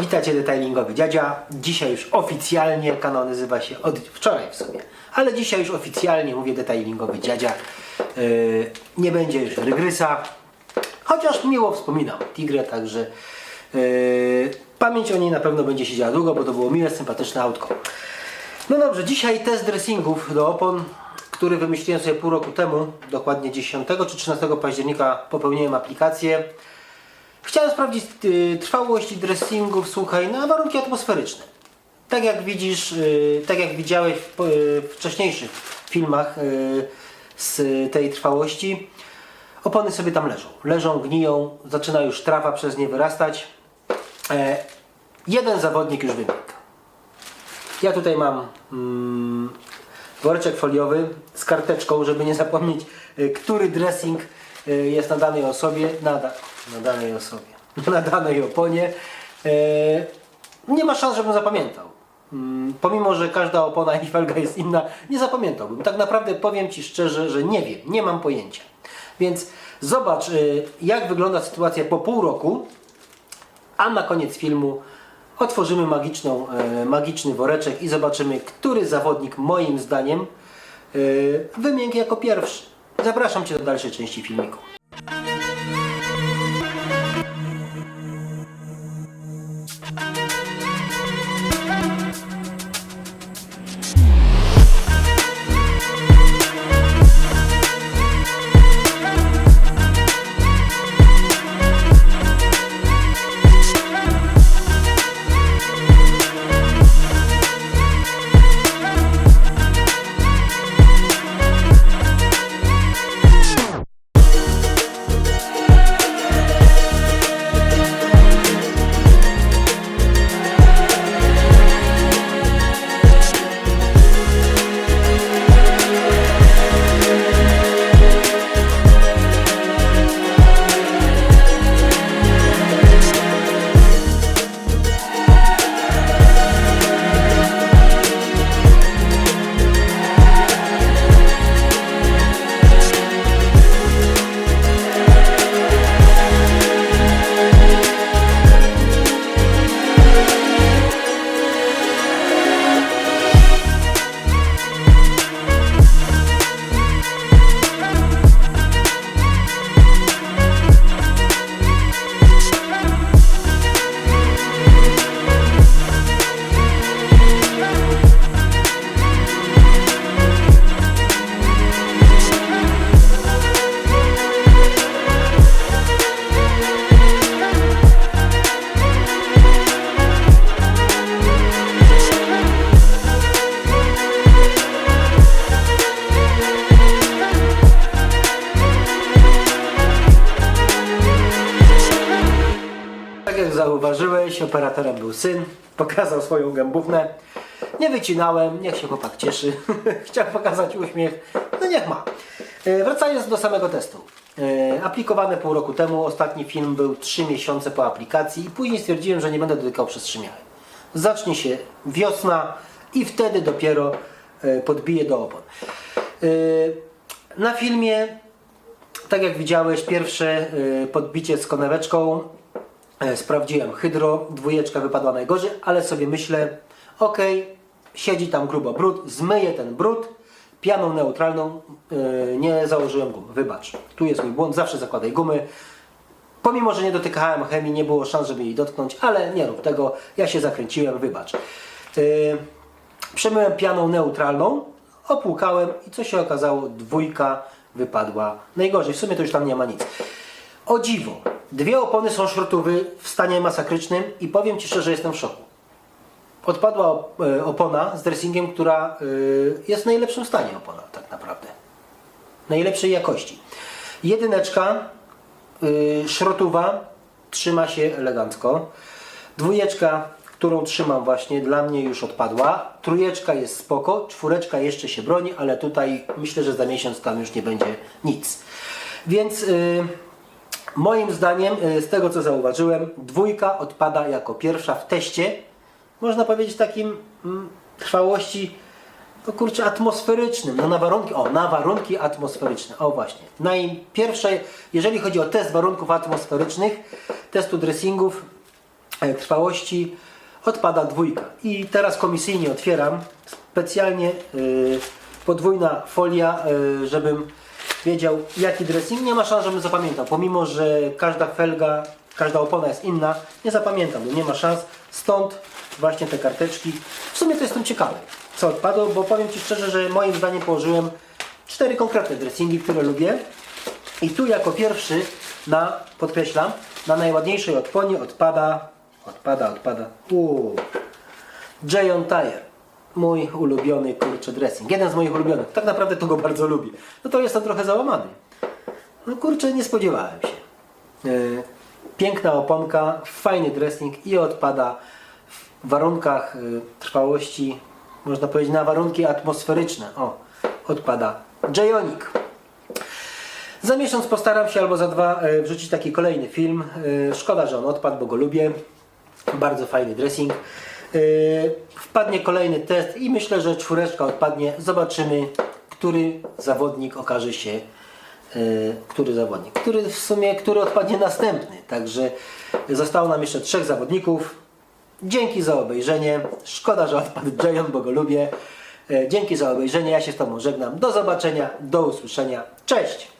witajcie detailingowy dziadzia. Dzisiaj już oficjalnie, kanał nazywa się od wczoraj w sumie, ale dzisiaj już oficjalnie mówię detailingowy dziadzia. Yy, nie będzie już rygrysa, chociaż miło wspominam Tigrę, także yy, pamięć o niej na pewno będzie siedziała długo, bo to było miłe, sympatyczne autko. No dobrze, dzisiaj test dressingów do opon, który wymyśliłem sobie pół roku temu, dokładnie 10 czy 13 października popełniłem aplikację. Chciałem sprawdzić y, trwałość dressingów, słuchaj, na warunki atmosferyczne. Tak jak widzisz, y, tak jak widziałeś w, y, wcześniejszych filmach z tej trwałości, opony sobie tam leżą. Leżą, gniją, zaczyna już trawa przez nie wyrastać. E, jeden zawodnik już wybiegł. Ja tutaj mam mm, foliowy z karteczką, żeby nie zapomnieć, który dressing jest na danej osobie, na, na danej osobie, na danej oponie. Y, nie ma szans, żebym zapamiętał. Mm, Pomimo, że każda opona i felga jest inna, nie zapamiętałbym. Tak naprawdę powiem Ci szczerze, że nie wiem, nie mam pojęcia. Więc zobacz, y, jak wygląda sytuacja po pół roku, a na koniec filmu otworzymy magiczną, e, magiczny woreczek i zobaczymy, który zawodnik moim zdaniem e, wymiękł jako pierwszy. Zapraszam Cię do dalszej części filmiku. Zauważyłeś, operatorem był syn, pokazał swoją gębównę. Nie wycinałem, niech się chłopak cieszy. Chciał pokazać uśmiech, no niech ma. E, Wracając do samego testu. E, Aplikowany pół roku temu, ostatni film był 3 miesiące po aplikacji i później stwierdziłem, że nie będę dotykał przez 3 miesiące. Zacznie się wiosna i wtedy dopiero e, podbiję do opon. Na filmie tak jak widziałeś, pierwsze podbicie z koneweczką sprawdziłem hydro, dwójeczka wypadła najgorzej, ale sobie myślę, ok, siedzi tam grubo brud, zmyję ten brud, pianą neutralną, y, nie założyłem gum, wybacz, tu jest mój błąd, zawsze zakładaj gumy, Pomimo, że nie dotykałem chemii, nie było szans, żeby jej dotknąć, ale nie rób tego, ja się zakręciłem, wybacz. Yy, przemyłem pianą neutralną, opłukałem i co się okazało, dwójka wypadła najgorzej. W sumie to już tam nie ma nic. O dziwo, dwie opony są szrotowy w stanie masakrycznym i powiem Ci szczerze, jestem w szoku. Odpadła e, opona z dressingiem, która y, jest w najlepszym stanie opona tak naprawdę. Najlepszej jakości. Jedyneczka szrotowa trzyma się elegancko. Dwójeczka, którą trzymam właśnie, dla mnie już odpadła. Trójeczka jest spoko, czwóreczka jeszcze się broni, ale tutaj myślę, że za miesiąc tam już nie będzie nic. Więc y, moim zdaniem, y, z tego co zauważyłem, dwójka odpada jako pierwsza w teście. Można powiedzieć takim mm, trwałości no kurczę, atmosferycznym, no na warunki, o, na warunki atmosferyczne, o właśnie. Najpierwsze, jeżeli chodzi o test warunków atmosferycznych, testu dressingów, e, trwałości odpada dwójka. I teraz komisyjnie otwieram. Specjalnie y, podwójna folia, y, żebym wiedział jaki dressing. Nie ma szans, żebym zapamiętał. Pomimo, że każda felga, każda opona jest inna, nie zapamiętam. No nie ma szans. Stąd właśnie te karteczki. W sumie to jestem ciekawy, co odpadło, bo powiem Ci szczerze, że moim zdaniem położyłem cztery konkretne dressingi, które lubię. I tu jako pierwszy na, podkreślam, na najładniejszej odponie odpada, odpada, odpada, uuu, Jayon Tire. Mój ulubiony kurczę dressing. Jeden z moich ulubionych. Tak naprawdę to go bardzo lubię. No to jestem trochę załamany. No kurczę, nie spodziewałem się. Yy, piękna oponka, fajny dressing i odpada w warunkach yy, trwałości, można powiedzieć na warunki atmosferyczne. O, odpada Jayonik. Za miesiąc postaram się albo za dwa e, wrzucić taki kolejny film. E, Szkoda, że on odpadł, bo go lubię. Bardzo fajny dressing. E, Wpadnie kolejny test i myślę, że czwóreczka odpadnie. Zobaczymy, który zawodnik okaże się, e, który zawodnik, który w sumie, który odpadnie następny. Także zostało nam jeszcze trzech zawodników. Dzięki za obejrzenie. Szkoda, że odpadł Jayon, bo go lubię. E, Dzięki za obejrzenie. Ja się z Tobą żegnam. Do zobaczenia, do usłyszenia. Cześć!